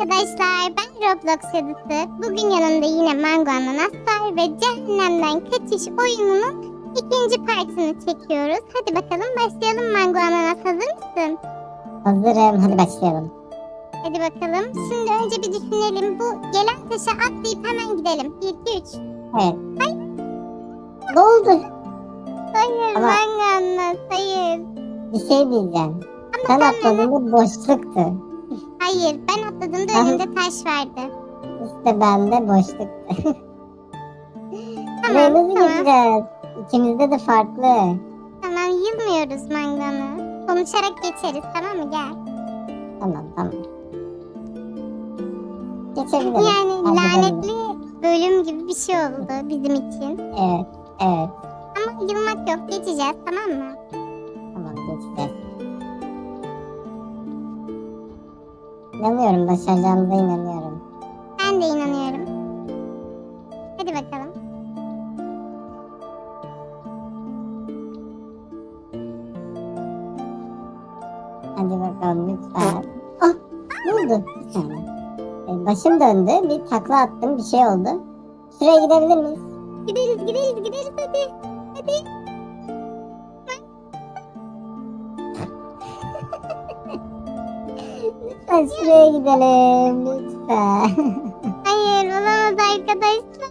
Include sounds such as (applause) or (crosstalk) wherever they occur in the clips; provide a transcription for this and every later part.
arkadaşlar ben Roblox cadısı. Bugün yanımda yine Mango Ananas var ve Cehennemden Kaçış oyununun ikinci partını çekiyoruz. Hadi bakalım başlayalım Mango Ananas hazır mısın? Hazırım. Hadi başlayalım. Hadi bakalım. Şimdi önce bir düşünelim. Bu gelen taşa atlayıp hemen gidelim. 1, 2, 3. Evet. Ne oldu? Hayır Ama- Mango Ananas hayır. Bir şey diyeceğim. Ama Sen atladığında boşluktu. Hayır ben atladığımda Aha. önümde taş vardı. İşte bende boşluktu. (laughs) Tamam Buraya nasıl tamam. geçeceğiz? İkimizde de farklı. Tamam yılmıyoruz Mango Ananas. Konuşarak geçeriz tamam mı gel. Tamam tamam. Geçebiliriz. Yani Hadi lanetli bakalım. bölüm gibi bir şey oldu bizim için. Evet. Evet. Ama yılmak yok geçeceğiz tamam mı? Tamam geçeceğiz. İnanıyorum. Başaracağımıza inanıyorum. Ben de inanıyorum. Hadi bakalım. Hadi bakalım lütfen. Ah ne oldu? Bir saniye. Ee, Başım döndü. Bir takla attım. Bir şey oldu. Şuraya gidebilir miyiz? Gideriz gideriz gideriz hadi. Hadi. Lütfen şuraya gidelim. Lütfen. (laughs) Hayır olamaz arkadaşlar.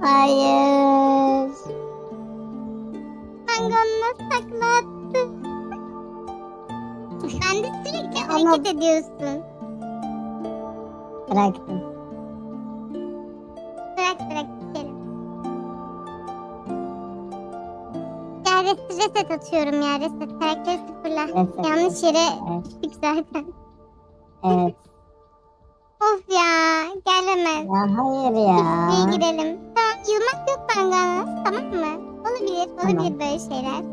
Hayır. Mangonun nasıl takla attı? Sen de sürekli Ama- hareket ediyorsun. Bıraktım. Bırak bırak gidelim. Ya reset, reset atıyorum ya reset. Karakteri sıfırla. Reset. Yanlış yere Evet. gittik zaten. Evet. Of ya gelemez. Ya hayır ya. Biz gidelim. Tamam yılmak yok Banganas tamam mı? Olabilir olabilir Tamam. böyle şeyler.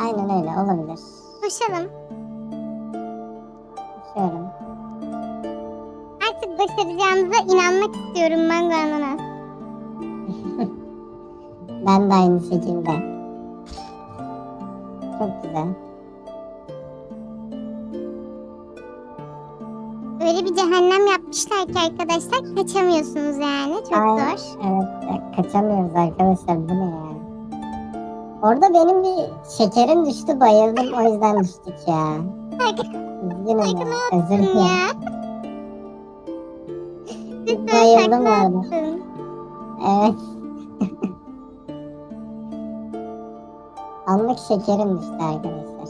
Aynen öyle olabilir. Koşalım. Şuyorum. Artık başaracağımıza inanmak istiyorum Mango Ananas. (laughs) Ben de aynı şekilde. Çok güzel. Cehennem yapmışlar ki arkadaşlar kaçamıyorsunuz yani. Çok Aynen. zor. Evet ya, kaçamıyoruz arkadaşlar bu ne ya? Orada benim bir şekerim düştü bayıldım o yüzden düştük ya. Üzgünüm ya özür dilerim. Ya. Bayıldım orada. Evet. Anlık şekerim düştü arkadaşlar.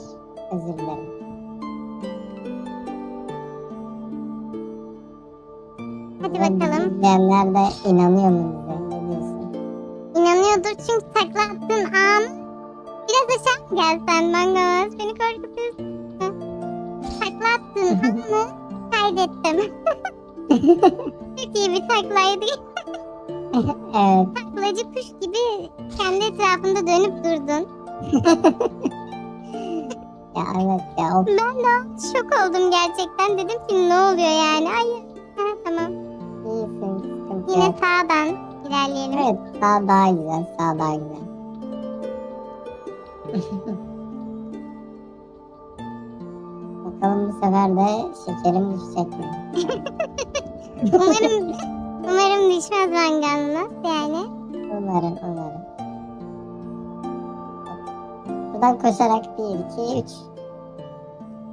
Özür dilerim. Hadi bakalım. izleyenler de inanıyor mu bize? Ne diyorsun? İnanıyordur çünkü takla attığın an biraz aşağı mı gelsen Mangolas beni korkutuyorsun. Takla attığın (laughs) anı kaydettim. (laughs) Çok iyi bir taklaydı. (laughs) evet. Taklacı kuş gibi kendi etrafında dönüp durdun. Ya evet ya. Ben de şok oldum gerçekten. Dedim ki ne oluyor yani? Hayır. Yine sağdan ilerleyelim. Evet sağ daha güzel. Sağ daha güzel. (laughs) Bakalım bu sefer de şekerim düşecek mi? (laughs) Umarım umarım düşmez mangalına yani. Umarım umarım. Buradan koşarak 1, 2, 3.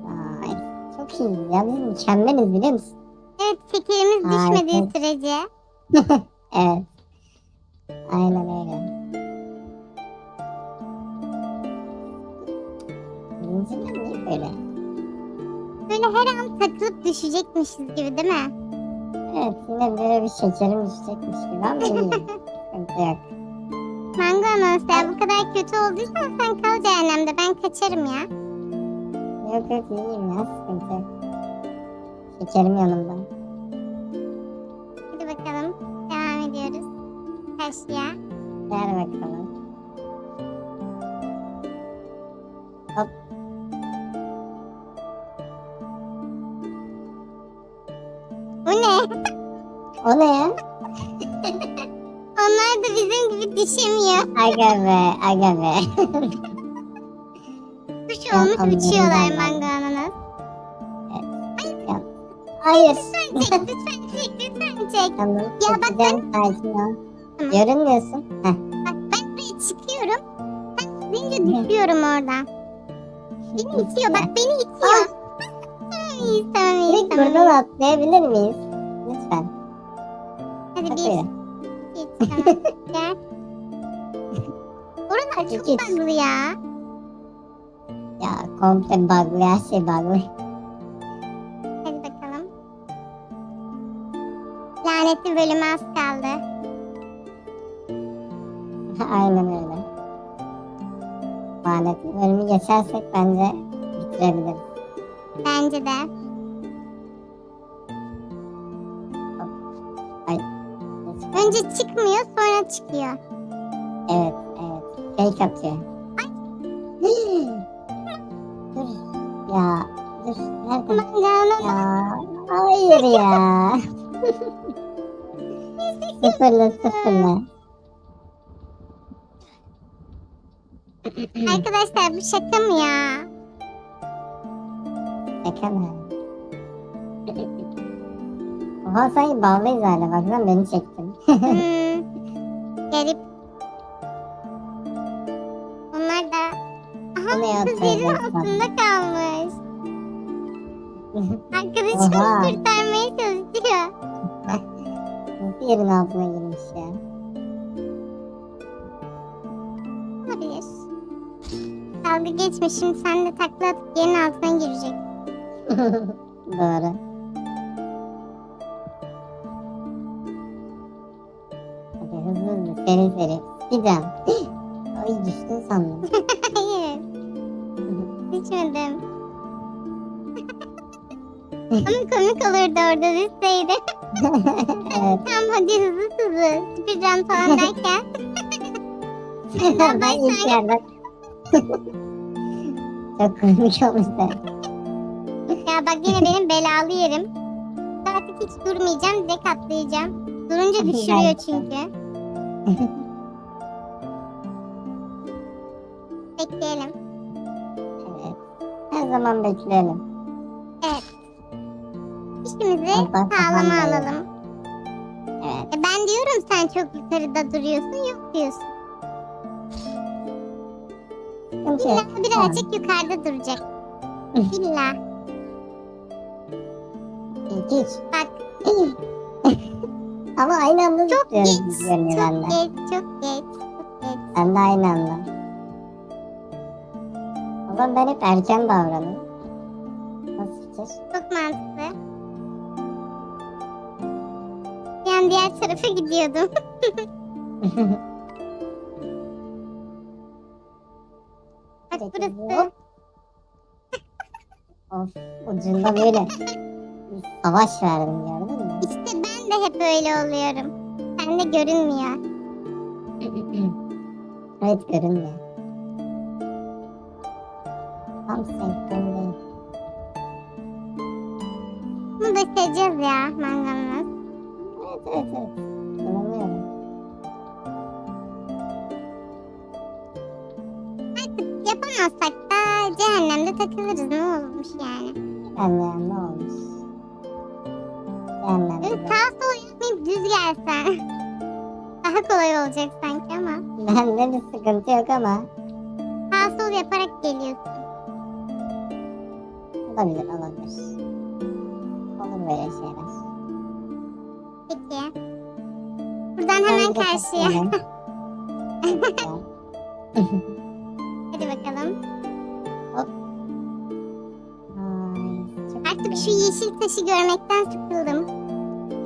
Vay çok iyi ya biz mükemmeliz biliyor musun? Evet şekerimiz düşmediği sürece. (laughs) Evet. Aynen öyle. Zincirler niye böyle? Böyle her an takılıp düşecekmişiz gibi değil mi? Evet yine böyle bir şekerim düşecekmiş gibi ama iyiyim. (laughs) Sıkıntı yok. Mango anons ya bu kadar kötü olduysan sen kal cehennemde ben kaçarım ya. Yok yok iyiyim ya sıkıntı yok. Şekerim yanımda. Taşya. Ver bakalım. Hop. Bu ne? O ne ya? (laughs) Onlar da bizim gibi düşemiyor. Aga be, aga be. (laughs) Kuş Ben olmuş uçuyorlar ben. Evet. Hayır. Lütfen çek, lütfen çek, lütfen çek. Tamam. Ya bak çekeceğim, sakin ol. Tamam. Görünmüyorsun. Heh. Bak ben buraya çıkıyorum. Sen deyince düşüyorum oradan. Beni itiyor bak beni itiyor. tamam iyiyiz tamam iyiyiz Direkt tamam. buradan atlayabilir miyiz? Lütfen. Hadi bir, iki, tamam. (laughs) Gel. Oralar çok İki. bug'lı ya. Ya komple bug'lı her şey bug'lı. Hadi bakalım. Lanetli bölüm az (laughs) Aynen öyle. Lanetli bölümü geçersek bence bitirebiliriz. Bence de. Ay. Önce çıkmıyor sonra çıkıyor. Evet, evet. Fake atıyor. (gasps) dur. Ya, dur. Nerede? Ya, hayır ya. (laughs) sıfırla sıfırla. Arkadaşlar bu şaka mı ya? Şaka mı? Oha sanki bağlıyız hala. Baksana beni çektin. Hmm. (laughs) Garip. Onlar da... Aha ne ya, kız yerin altında kalmış. Arkadaşım Oha. kurtarmaya çalışıyor. Nasıl yerin altına girmiş ya? Olabilir. Dalga geçme şimdi sen de takla atıp yerin altına girecek. (laughs) Doğru. Hadi hızlı hızlı seri seri. Speedrun. (gasps) Ay düştün sandım. (laughs) Hayır düşmedim. (laughs) Ama komik olurdu orada düşseydi. evet. Tam hadi hızlı hızlı. Speedrun falan derken. Daha ben ilk yerden. Çok komik olmuştu. Ya bak yine benim belalı yerim. Artık hiç durmayacağım direkt atlayacağım. Durunca düşürüyor çünkü. (laughs) Bekleyelim. Evet. Her zaman bekleyelim. İşimizi Allah sağlama alalım. Evet. E ben diyorum sen çok yukarıda duruyorsun yok diyorsun. Sıkıntı İlla birazcık yukarıda duracak. İlla. İki, üç. Bak (laughs) Ama aynı anda çok geç. Çok geç. Çok geç. Çok geç. Ben de aynı anda. O zaman ben hep erken davranayım. Nasıl fikir? Çok mantıklı. An diğer tarafa gidiyordum. (laughs) burası. (laughs) of ucunda böyle savaş verdim gördün mü? İşte ben de hep öyle oluyorum. Sende görünmüyor. (clears throat) evet görünmüyor. Tam senkron değil. Bunu başaracağız ya mangalımız. Evet evet evet. Yapamazsak da cehennemde takılırız ne olmuş yani. De ne olmuş? Cehennemde. Böyle sağa sola yapmayıp düz gelsen. (laughs) Daha kolay olacak sanki ama. Bende bir sıkıntı yok ama Sağ sol yaparak geliyorsun. olabilir olabilir. Olur böyle şeyler. Peki. Buradan hemen karşıya. (laughs) (laughs) şu yeşil taşı görmekten sıkıldım.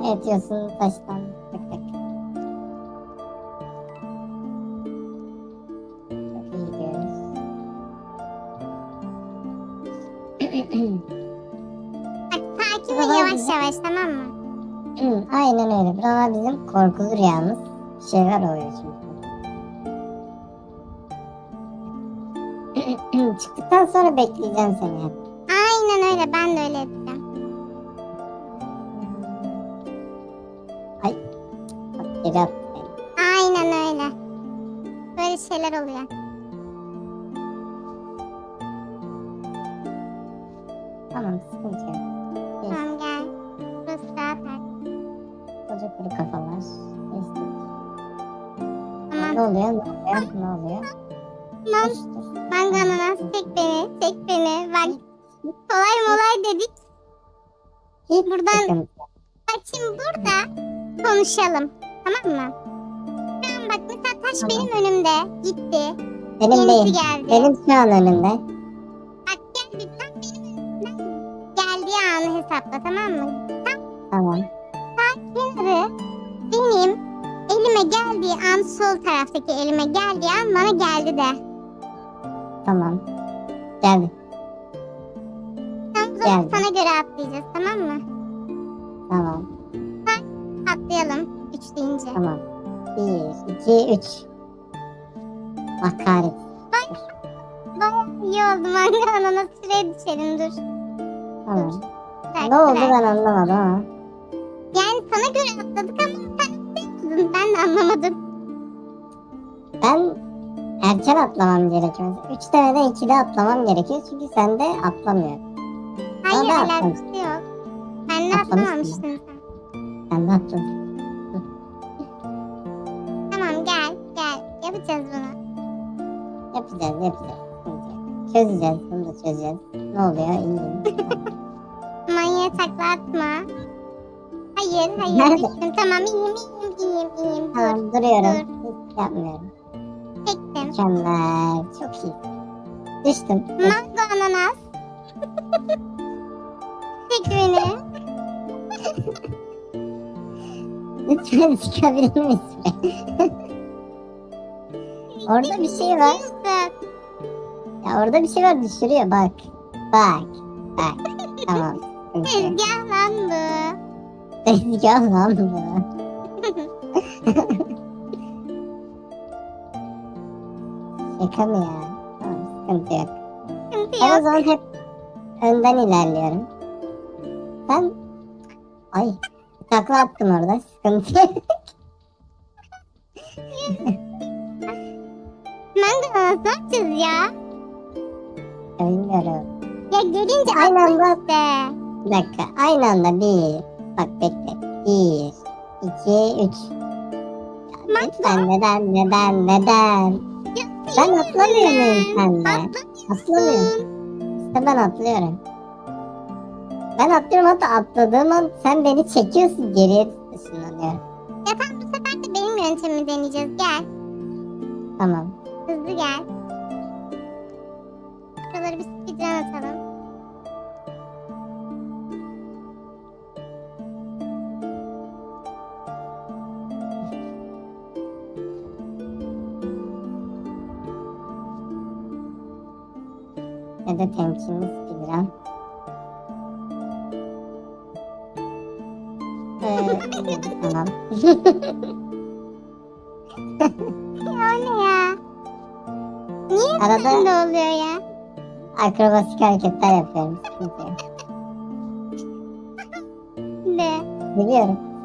Evet yosun taştan tık tık. Çok iyi gidiyoruz. (clears throat) Bak ve Buralar yavaş güzel. yavaş tamam mı? (clears throat) Aynen öyle. Buralar bizim korkulu rüyamız. Bir şeyler oluyor çünkü. (clears throat) Çıktıktan sonra bekleyeceğim seni hep. Aynen öyle ben de öyle Şeyler oluyor. Tamam sıkıntı yok. Tamam gel. Koca kuru kafalar. Geçtik. Tamam. Ne oluyor? Ne oluyor? Ne oluyor? Tamam. Dur, dur. Mango ananas çek beni. Çek beni. Bak kolay molay dedik. Hiç Buradan-. Bak şimdi burada konuşalım. Tamam mı? Taş Tamam. benim önümde. Gitti. Benim Yenisi değil. geldi. Benim şu an önümde. Bak gel bir tam benim önümden geldiği anı hesapla tamam mı? Tamam. Kenarı benim elime geldiği an sol taraftaki elime geldiği an bana geldi de. Tamam. Geldi. Tam o zaman Geldi. sana göre atlayacağız tamam mı? Tamam. Atlayalım. Üç deyince. Tamam. Bir, iki, üç. Bak kahretsin. Baya iyi oldu mango (laughs) ananas şuraya düşelim dur. Tamam. Dakika, Ne oldu ben anlamadım ama. Yani sana göre atladık ama sen atlayamadın. Ben de anlamadım. Ben erken atlamam gerekiyor. Üç tane de ikide atlamam gerekiyor. Çünkü sen de atlamıyor. Hayır alakası yok. Ben de sen. Sen de atladın. Yapacağız bunu. Yapacağız yapacağız. Çözeceğiz. Bunu da çözeceğiz. Ne oluyor? İyiyim. (laughs) Manyağa takla atma. Hayır hayır Nerede? düştüm. Tamam iyiyim iyiyim iyiyim iyiyim. Dur tamam duruyorum. Hiç yapmıyorum. çektim. Mükemmel. Çok iyi. Düştüm. Mango ananas. Çek beni. Lütfen (laughs) çıkabilir miyiz? Orada bir şey var. Ya orada bir şey var düşürüyor bak. Bak. Bak. tamam. Tezgah lan bu. Tezgah lan bu. Şaka mı ya? Tamam sıkıntı yok. Sıkıntı Ben o zaman hep önden ilerliyorum. Sen... Ay. Takla attım orada. Sıkıntı yok. Mango ananas ne yapacağız ya? Bilmiyorum. Ya gelince Aynı anda atla işte. Bir dakika. Aynı anda bir. Bak bekle. Bir. iki, üç. Ya Bak, lütfen neden neden neden? Ya, Ben senin atlamıyor muyum yüzünden. senle? Atlamıyorsun. Atlamıyorum. İşte ben atlıyorum. Ben atlıyorum hatta atladığım an sen beni çekiyorsun geriye ışınlanıyorum. Ya tamam bu sefer de benim yöntemimi deneyeceğiz. Gel. Tamam. Hızlı gel. Şuraları bir speedrun atalım. Ya da temkinli speedrun. Ee, (laughs) tamam. (laughs) Arada sende oluyor ya? akrobatik hareketler yapıyorum. Yok. De.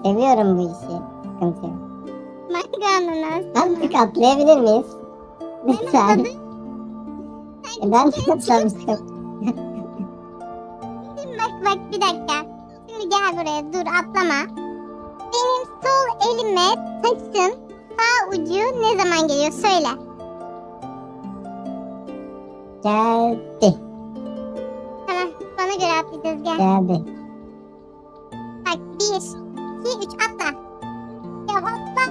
Seviyorum. Bu işi. Sıkıntı yok. Mango ananas. Artık atlayabilir miyiz? Lütfen. E ben de atlamıştım. (laughs) Bak bak bir dakika. Şimdi gel buraya dur atlama. Benim sol elime taşın sağ ucu ne zaman geliyor söyle. Geldi. Tamam bana göre atlayacağız gel. Geldi. Bak bir, iki, üç atla. Ya atla.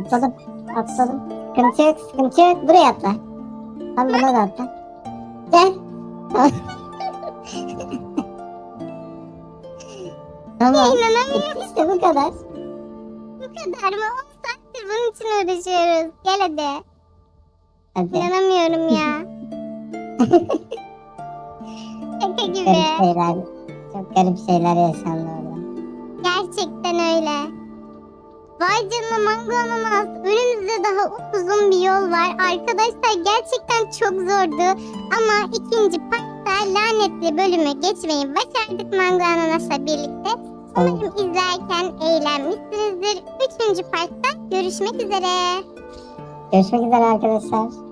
Atladım. Atladım. Sıkıntı yok. Sıkıntı yok. Buraya atla. Tam buna da atla. Gel. (laughs) tamam. İnanamıyorum Bitti işte bu kadar. bu kadar mı? 10 saattir bunun için uğraşıyoruz. Gel hadi. Hadi. İnanamıyorum ya. (laughs) Şaka gibi. Garip şeyler. Çok garip şeyler yaşandı orada. Gerçekten öyle. Vay canına mango ananas. Önümüzde daha uzun bir yol var. Arkadaşlar gerçekten çok zordu. Ama ikinci partta lanetli bölümü geçmeyi başardık mango ananasla birlikte. Umarım izlerken eğlenmişsinizdir. Üçüncü partta görüşmek üzere. Görüşmek üzere arkadaşlar.